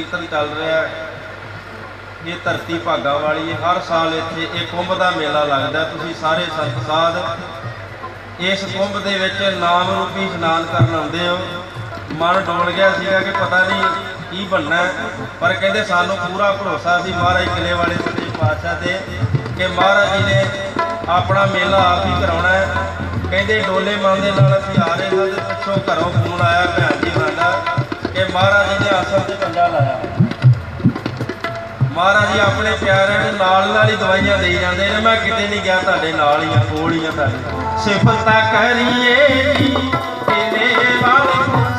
ਕੀਰਤਨ ਚੱਲ ਰਿਹਾ ਹੈ। ਇਹ ਧਰਤੀ ਭਾਗਾਂ ਵਾਲੀ ਹੈ। ਹਰ ਸਾਲ ਇੱਥੇ ਇਹ ਕੁੰਭ ਦਾ ਮੇਲਾ ਲੱਗਦਾ। ਤੁਸੀਂ ਸਾਰੇ ਸੰਤ ਸਾਧ ਇਸ ਕੁੰਭ ਦੇ ਵਿੱਚ ਨਾਮ ਰੂਪੀ ਇਸ਼ਨਾਨ ਕਰਨ ਆਉਂਦੇ ਹੋ। ਮਨ ਡੋਲ ਗਿਆ ਸੀਗਾ ਕਿ ਪਤਾ ਨਹੀਂ ਕੀ ਬਣਨਾ ਪਰ ਕਹਿੰਦੇ ਸਾਨੂੰ ਪੂਰਾ ਭਰੋਸਾ ਸੀ ਮਹਾਰਾਜ ਕਿਲੇ ਵਾਲੇ ਸੱਚੇ ਪਾਤਸ਼ਾਹ ਤੇ ਕਿ ਮਹਾਰਾਜ ਜੀ ਨੇ ਆਪਣਾ ਮੇਲਾ ਆਪ ਹੀ ਕਰਾਉਣਾ ਹੈ। ਕਹਿੰਦੇ ਡੋਲੇ ਮਨ ਦੇ ਨਾਲ ਅਸੀਂ ਆ ਰਹੇ ਹਾਂ ਤੇ ਪਿੱਛੋਂ ਘਰੋਂ ਫੋਨ ਆਇਆ, ਭੈਣ ਜੀ ਮਹਾਰਾਜ ਜੀ ਨੇ ਆਸਮ ਤੇ ਕੰਡਾ ਲਾਇਆ। ਮਹਾਰਾਜ ਜੀ ਆਪਣੇ ਪਿਆਰਿਆਂ ਨੂੰ ਨਾਲ ਨਾਲ ਹੀ ਦਵਾਈਆਂ ਦੇਈ ਜਾਂਦੇ ਨੇ। ਮੈਂ ਕਿਤੇ ਨਹੀਂ ਗਿਆ ਤੁਹਾਡੇ ਨਾਲ ਹੀ ਆ, ਕੋਲ ਹੀ ਆ ਤੁਹਾਡੇ। ਸਿਫਤਾਂ ਕਰੀਏ ਜੀ ਵਾਲੇ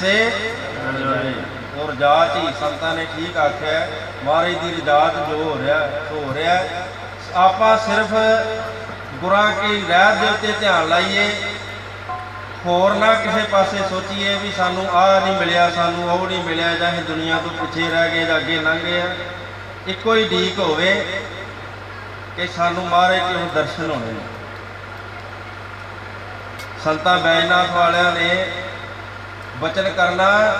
ਕਰੇ ਔਰ ਜਾਚ ਹੀ ਸੰਤਾਂ ਨੇ ਠੀਕ ਆਖਿਆ, ਮਹਾਰਾਜ ਦੀ ਰਜਾਤ ਜੋ ਹੋ ਰਿਹਾ ਹੋ ਰਿਹਾ। ਆਪਾਂ ਸਿਰਫ ਗੁਰਾਂ ਕੀ ਰਹਿਤ ਦੇ ਉੱਤੇ ਧਿਆਨ ਲਾਈਏ। ਹੋਰ ਨਾ ਕਿਸੇ ਪਾਸੇ ਸੋਚੀਏ ਵੀ ਸਾਨੂੰ ਆਹ ਨਹੀਂ ਮਿਲਿਆ, ਸਾਨੂੰ ਉਹ ਨਹੀਂ ਮਿਲਿਆ, ਜਾਂ ਇਹ ਦੁਨੀਆ ਤੋਂ ਪਿੱਛੇ ਰਹਿ ਗਏ ਜਾਂ ਅੱਗੇ ਲੰਘ ਗਏ ਆ। ਇੱਕੋ ਹੀ ਢੀਕ ਹੋਵੇ ਕਿ ਸਾਨੂੰ ਮਹਾਰਾਜ ਦੇ ਦਰਸ਼ਨ ਹੋਣੇ ਸੰਤਾਂ ਬੈਜਨਾਥ ਵਾਲਿਆਂ ਨੇ ਬਚਨ ਕਰਨਾ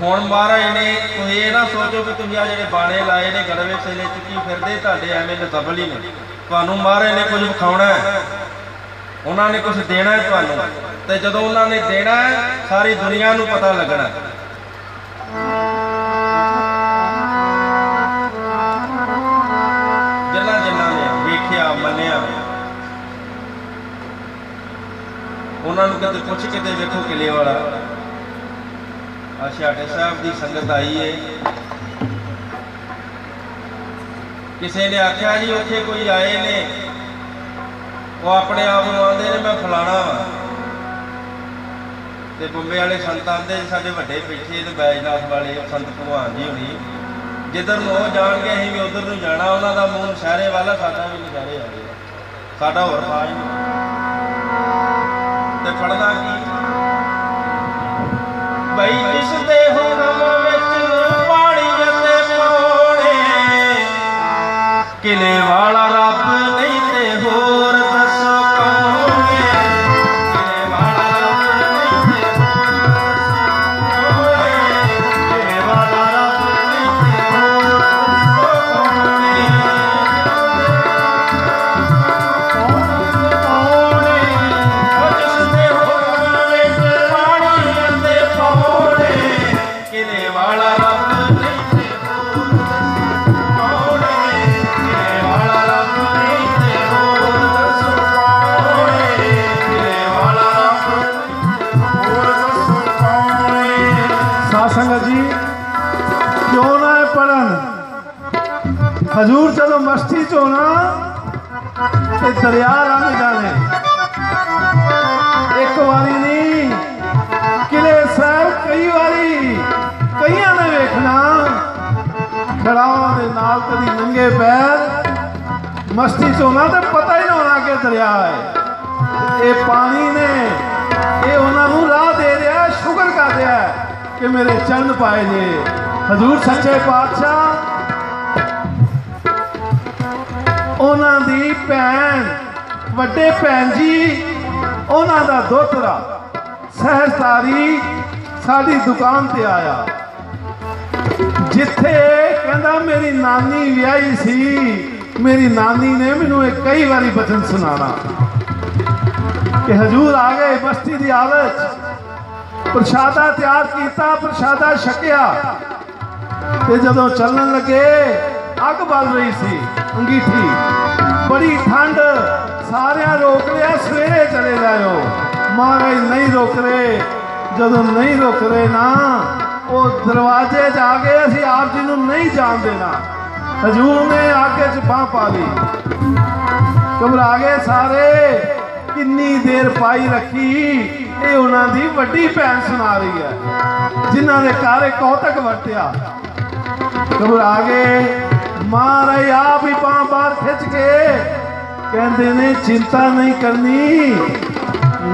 ਹੁਣ ਮਹਾਰਾਜ ਨੇ ਤੁਸੀਂ ਇਹ ਨਾ ਸੋਚੋ ਕਿ ਤੁਸੀਂ ਆ ਜਿਹੜੇ ਬਾਣੇ ਲਾਏ ਨੇ ਗਲਵੇ ਛੇਲੇ ਚੁੱਕੀ ਫਿਰਦੇ, ਤੁਹਾਡੇ ਐਵੇਂ ਨਜ਼ਬਲ ਹੀ ਨੇ। ਤੁਹਾਨੂੰ ਮਹਾਰਾਜ ਨੇ ਕੁਝ ਵਿਖਾਉਣਾ ਹੈ। ਉਹਨਾਂ ਨੇ ਕੁਝ ਦੇਣਾ ਹੈ ਤੁਹਾਨੂੰ। ਤੇ ਜਦੋਂ ਉਹਨਾਂ ਨੇ ਦੇਣਾ ਹੈ, ਸਾਰੀ ਦੁਨੀਆ ਨੂੰ ਪਤਾ ਲੱਗਣਾ ਹੈ। ਜਿਨ੍ਹਾਂ ਜਿਨ੍ਹਾਂ ਨੇ ਵੇਖਿਆ, ਮੰਨਿਆ। ਉਹਨਾਂ ਨੂੰ ਕਿਤੇ ਪੁੱਛ ਕੇ ਤੇ ਵੇਖੋ ਕਿਲੇ ਵਾਲਾ। ਆ ਸਾਹਿਬ ਦੀ ਸੰਗਤ ਆਈ ਏ। ਕਿਸੇ ਨੇ ਆਖਿਆ ਜੀ, ਉੱਥੇ ਕੋਈ ਆਏ ਨੇ। ਉਹ ਆਪਣੇ ਆਪ ਨੂੰ ਆਂਦੇ ਨੇ, ਮੈਂ ਫਲਾਣਾ ਤੇ ਬੰਬੇ ਵਾਲੇ ਸੰਤ ਆਂਦੇ, ਸਾਡੇ ਵੱਡੇ ਪਿੱਛੇ ਤੇ ਬੈਜਨਾਥ ਵਾਲੇ ਸੰਤ ਭਗਵਾਨ ਜੀ ਹੋਣੀ। ਜਿੱਧਰ ਨੂੰ ਉਹ ਜਾਣਗੇ, ਅਸੀਂ ਵੀ ਉਧਰ ਨੂੰ ਜਾਣਾ। ਉਹਨਾਂ ਦਾ ਮੂੰਹ ਸ਼ਹਿਰੇ ਵਾਲਾ ਸਾਡਾ ਵੀ ਨਜ਼ਾਰੇ ਆ ਗਿਆ ਸਾਡਾ ਹੋਰ ਪਾਜ ਨਹੀਂ। ਤੇ ਪੜਦਾ ਕੀ ਬਈ ਜਿਸ ਦੇ ਹੁਕਮ ਵਿੱਚ ਪਾਣੀ ਅਤੇ ਪੌਣੇ ਕਿਲੇ ਵਾਲਾ ਕਿਉਂ ਹਜੂਰ ਚਲੋ ਮਸਤੀ ਚ ਤੇ ਦਰਿਆ ਰੰਗ ਜਾਣੇ ਇੱਕ ਵਾਰੀ ਨਹੀਂ, ਕਿਲੇ ਸਾਹਿਬ ਕਈ ਵਾਰੀ ਕਈਆਂ ਨੇ ਵੇਖਣਾ। ਖੜਾਵਾਂ ਦੇ ਨਾਲ ਕਦੀ ਨੰਗੇ ਪੈਰ। ਮਸਤੀ ਚ ਤੇ ਪਤਾ ਹੀ ਨਾ ਹੋਣਾ ਕਿ ਦਰਿਆ ਹੈ। ਇਹ ਪਾਣੀ ਨੇ, ਇਹ ਉਹਨਾਂ ਨੂੰ ਰਾਹ ਦੇ ਰਿਹਾ, ਸ਼ੁਕਰ ਕਰ ਰਿਹਾ ਕਿ ਮੇਰੇ ਚੰਨ ਪਾਏ ਜੇ ਹਜ਼ੂਰ ਸੱਚੇ ਪਾਤਸ਼ਾਹ, ਉਹਨਾਂ ਦੀ ਭੈਣ, ਵੱਡੇ ਭੈਣ ਜੀ, ਉਹਨਾਂ ਦਾ ਦੋਤਰਾ ਸਹਿਸਤਾਰੀ ਸਾਡੀ ਦੁਕਾਨ ਤੇ ਆਇਆ। ਜਿੱਥੇ ਕਹਿੰਦਾ, ਮੇਰੀ ਨਾਨੀ ਵਿਆਹੀ ਸੀ, ਮੇਰੀ ਨਾਨੀ ਨੇ ਮੈਨੂੰ ਇਹ ਕਈ ਵਾਰੀ ਬਚਨ ਸੁਣਾਣਾ ਕਿ ਹਜੂਰ ਆ ਗਏ, ਬਸਤੀ ਦੀ ਹਾਲਤ ਪ੍ਰਸ਼ਾਦਾ ਤਿਆਰ ਕੀਤਾ, ਪ੍ਰਸ਼ਾਦਾ ਛਕਿਆ। ਤੇ ਜਦੋਂ ਚੱਲਣ ਲੱਗੇ, ਅੱਗ ਬਲ ਰਹੀ ਸੀ, ਅੰਗੀਠੀ। ਬੜੀ ਠੰਡ, ਸਾਰਿਆਂ ਰੋਕ ਲਿਆ, ਸਵੇਰੇ ਚਲੇ ਜਾਇਓ। ਮਹਾਰਾਜ ਨਹੀਂ ਰੋਕ ਰਹੇ। ਜਦੋਂ ਨਹੀਂ ਰੋਕ ਰਹੇ ਨਾ, ਉਹ ਦਰਵਾਜ਼ੇ 'ਚ ਆ ਗਏ, ਅਸੀਂ ਆਪ ਜੀ ਨੂੰ ਨਹੀਂ ਜਾਣ ਦੇਣਾ। ਹਜੂਰ ਨੇ ਆਗੇ 'ਚ ਬਾਹ ਪਾ ਲਈ। ਘਬਰਾ ਗਏ ਸਾਰੇ। ਕਿੰਨੀ ਦੇਰ ਪਾਈ ਰੱਖੀ, ਇਹ ਉਹਨਾਂ ਦੀ ਵੱਡੀ ਭੈਣ ਸੁਣਾ ਰਹੀ ਹੈ, ਜਿਨ੍ਹਾਂ ਦੇ ਘਰ ਇਹ ਕੌਤਕ ਵਰਤਿਆ। ਘਬਰਾ ਗਏ। ਮਹਾਰਾਜ ਆਪ ਹੀ ਬਾਂਹ ਬਾਹਰ ਖਿੱਚ ਕੇ ਕਹਿੰਦੇ ਨੇ, ਚਿੰਤਾ ਨਹੀਂ ਕਰਨੀ।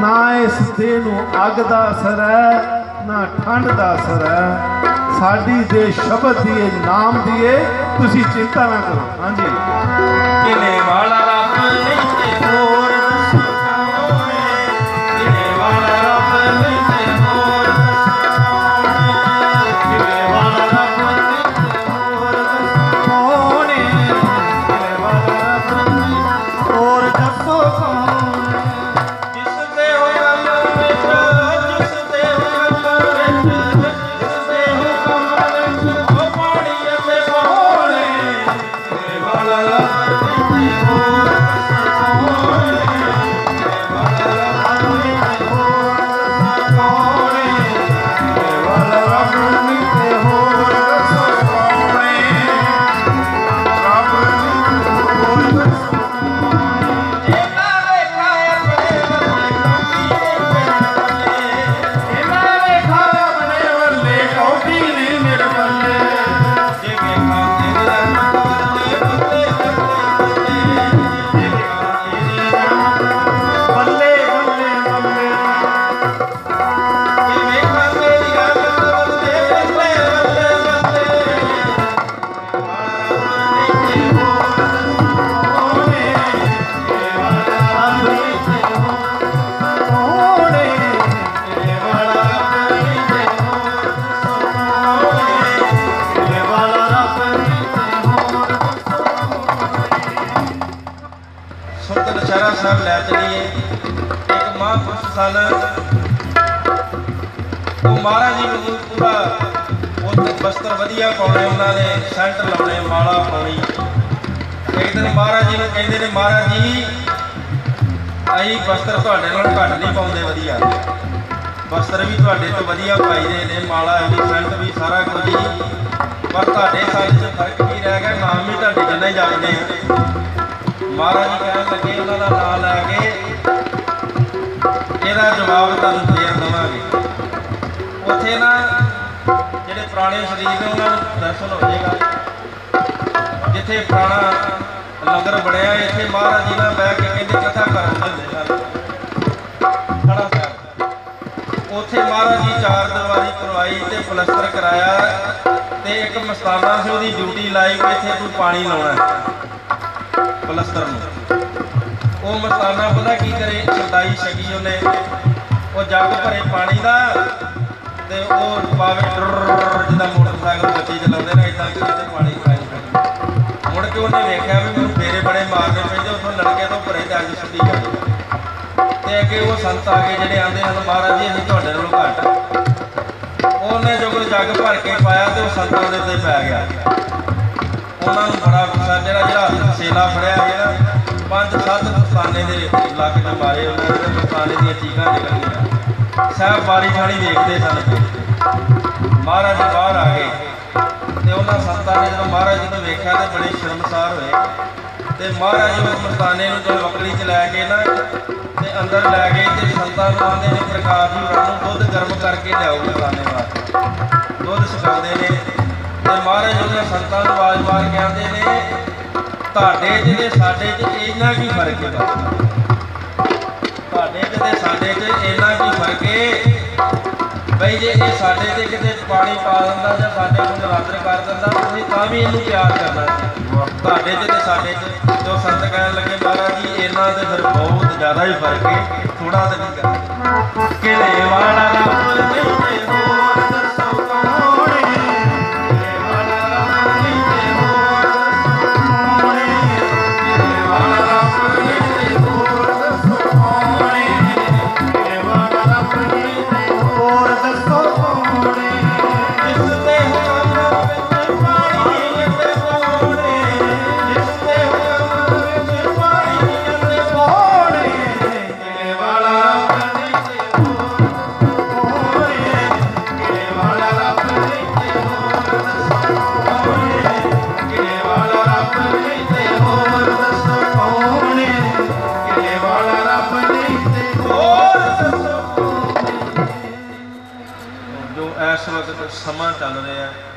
ਨਾ ਇਸ ਦੇ ਨੂੰ ਅੱਗ ਦਾ ਅਸਰ ਹੈ, ਨਾ ਠੰਡ ਦਾ ਅਸਰ ਹੈ। ਸਾਡੀ ਦੇ ਸ਼ਬਦ ਦੀ ਨਾਮ ਦੀ ਏ ਤੁਸੀਂ ਚਿੰਤਾ ਨਾ ਕਰੋ। ਹਾਂਜੀ। ਕਿਲੇ ਵਾਲਾ ਮਹਾਰਾਜ ਜੀ ਨੂੰ ਪੂਰਾ ਉਹ ਬਸਤਰ ਵਧੀਆ ਪਾਉਣੇ ਉਹਨਾਂ ਨੇ ਸੈਂਟ ਲਾਉਣੇ, ਮਾਲਾ ਪਾਉਣੀ। ਇੱਕ ਦਿਨ ਮਹਾਰਾਜ ਜੀ ਨੂੰ ਕਹਿੰਦੇ ਨੇ, ਮਹਾਰਾਜ ਜੀ ਆਈ ਬਸਤਰ ਤੁਹਾਡੇ ਨਾਲ ਘੱਟ ਨਹੀਂ ਪਾਉਂਦੇ ਵਧੀਆ। ਬਸਤਰ ਵੀ ਤੁਹਾਡੇ ਤੋਂ ਵਧੀਆ ਪਾਈਦੇ ਨੇ, ਮਾਲਾ ਵੀ, ਸੈਂਟ ਵੀ, ਸਾਰਾ ਕੁਝ ਹੀ ਪਰ ਤੁਹਾਡੇ ਸਾਲ 'ਚ ਫ਼ਰਕ ਕੀ ਰਹਿ ਗਿਆ? ਨਾਮ ਵੀ ਤੁਹਾਡੇ ਜਿੰਨਾ ਹੀ। ਜਪਦੇ ਮਹਾਰਾਜ ਜੀ ਕਹਿਣ ਲੱਗੇ, ਉਹਨਾਂ ਦਾ ਨਾਮ ਲੈ ਕੇ, ਇਹਦਾ ਜਵਾਬ ਤੁਹਾਨੂੰ ਉੱਥੇ ਨਾ ਜਿਹੜੇ ਪੁਰਾਣੇ ਸ਼ਰੀਰ ਨੇ ਉਹਨਾਂ ਨੂੰ ਦਰਸ਼ਨ ਹੋ ਜਾਏਗਾ। ਜਿੱਥੇ ਪੁਰਾਣਾ ਲੰਗਰ ਬਣਿਆ, ਇੱਥੇ ਮਹਾਰਾਜ ਜੀ ਨਾਲ ਬਹਿ ਕੇ ਕਹਿੰਦੇ ਕਥਾ ਕਰਨ ਹੁੰਦੇ ਖੜਾ ਸਾਹਿਬ ਉੱਥੇ ਮਹਾਰਾਜ ਜੀ ਚਾਰ ਦੀਵਾਰੀ ਕਰਵਾਈ ਤੇ ਪਲਸਤਰ ਕਰਾਇਆ ਤੇ ਇੱਕ ਮਸਤਾਨਾ ਸੀ, ਉਹਦੀ ਡਿਊਟੀ ਲਾਈ ਕਿ ਇੱਥੇ ਤੂੰ ਪਾਣੀ ਲਾਉਣਾ ਪਲਸਤਰ ਨੂੰ। ਉਹ ਮਸਤਾਨਾ ਪਤਾ ਕੀ ਕਰੇ? ਚੰਦਾਈ ਛਕੀ ਉਹਨੇ। ਉਹ ਜੱਗ ਭਰੇ ਪਾਣੀ ਦਾ ਤੇ ਉਹ ਪਾਵੇ ਟਰਰ ਜਿੱਦਾਂ ਮੋਟਰਸਾਈਕਲ ਬੱਚੇ ਚਲਾਉਂਦੇ ਨੇ ਇਦਾਂ ਕਿਤੇ ਪਾਣੀ ਪਾਈ ਮੁੜ ਕੇ ਉਹਨੇ ਵੇਖਿਆ ਵੀ ਮੈਨੂੰ ਫੇਰੇ ਬੜੇ ਮਾਰਨੇ ਪੈਂਦੇ, ਉੱਥੋਂ ਲੜਕੇ ਤੋਂ ਭਰੇ ਤੇ ਅੱਗ ਸੁੱਟੀ ਜਾਂਦੀ ਤੇ ਅੱਗੇ ਉਹ ਸੰਤ ਆ ਗਏ ਜਿਹੜੇ ਆਂਦੇ ਹਨ, ਮਹਾਰਾਜ ਜੀ, ਅਸੀਂ ਤੁਹਾਡੇ ਨਾਲੋਂ ਘੱਟ ਉਹਨੇ ਜਦੋਂ ਜੱਗ ਭਰ ਕੇ ਪਾਇਆ ਤੇ ਉਹ ਸੰਤਾਂ ਦੇ ਉੱਤੇ ਪੈ ਗਿਆ। ਉਹਨਾਂ ਨੂੰ ਬੜਾ ਗੁੱਸਾ, ਜਿਹੜਾ ਜਿਹੜਾ ਸੇਲਾ ਫੜਿਆ ਹੈ ਪੰਜ ਸੱਤ ਮਸਤਾਨੇ ਦੇ ਲੱਕ 'ਚ ਮਾਰੇ ਉਹਨਾਂ ਦੇ ਮਸਤਾਨੇ ਦੀਆਂ ਚੀਕਾਂ ਨਿਕਲੀਆਂ। ਸਾਹਿਬ ਬਾਰੀ ਥਾਣੀ ਵੇਖਦੇ ਸਨ। ਮਹਾਰਾਜ ਬਾਹਰ ਆ ਗਏ ਤੇ ਉਹਨਾਂ ਸੰਤਾਂ ਨੇ ਜਦੋਂ ਮਹਾਰਾਜ ਜੀ ਨੂੰ ਵੇਖਿਆ ਤੇ ਬੜੇ ਸ਼ਰਮਸਾਰ ਹੋਏ। ਤੇ ਮਹਾਰਾਜ ਜੀ ਉਸ ਨੂੰ ਜਦੋਂ 'ਚ ਲੈ ਕੇ ਨਾ ਤੇ ਅੰਦਰ ਲੈ ਗਏ ਤੇ ਸੰਤਾਂ ਨੂੰ ਆਂਦੇ ਨੇ ਪ੍ਰਕਾਸ਼ ਜੀ ਨੂੰ ਦੁੱਧ ਗਰਮ ਕਰਕੇ ਲਿਆਓ ਮਸਤਾਨੇ ਵਾਸਤੇ। ਦੁੱਧ ਛਕਾਉਂਦੇ ਨੇ ਤੇ ਮਹਾਰਾਜ ਜੀ ਉਹਨਾਂ ਸੰਤਾਂ ਨੂੰ ਆਵਾਜ਼ ਮਾਰ ਕੇ ਆਂਦੇ ਨੇ, ਤੁਹਾਡੇ 'ਚ ਸਾਡੇ 'ਚ ਇੰਨਾ ਕੀ ਫ਼ਰਕ ਹੈ ਤੁਹਾਡੇ 'ਚ ਤੇ ਸਾਡੇ 'ਚ ਬਈ ਜੇ, ਇਹ ਸਾਡੇ ਤੇ ਕਿਤੇ ਪਾਣੀ ਪਾ ਦਿੰਦਾ ਜਾਂ ਸਾਡੇ ਨੂੰ ਨਰਾਦਰ ਕਰ ਦਿੰਦਾ, ਤੁਸੀਂ ਤਾਂ ਵੀ ਇਹਨੂੰ ਪਿਆਰ ਕਰਨਾ ਤੁਹਾਡੇ 'ਚ ਤੇ ਸਾਡੇ 'ਚ ਜੋ ਸੰਤ ਕਹਿਣ ਲੱਗੇ, ਮਹਾਰਾਜ ਜੀ, ਇਹਨਾਂ ਦੇ ਫਿਰ ਬਹੁਤ ਜ਼ਿਆਦਾ ਹੀ ਫ਼ਰਕ ਹੈ ਥੋੜਾ ਤਾਂ ਨਹੀਂ ਕਰਦਾ ਕਿਲੇ ਵਾਲਾ ਰੱਬ ਤੇ ਸਮਾਂ ਚੱਲ ਰਿਹਾ।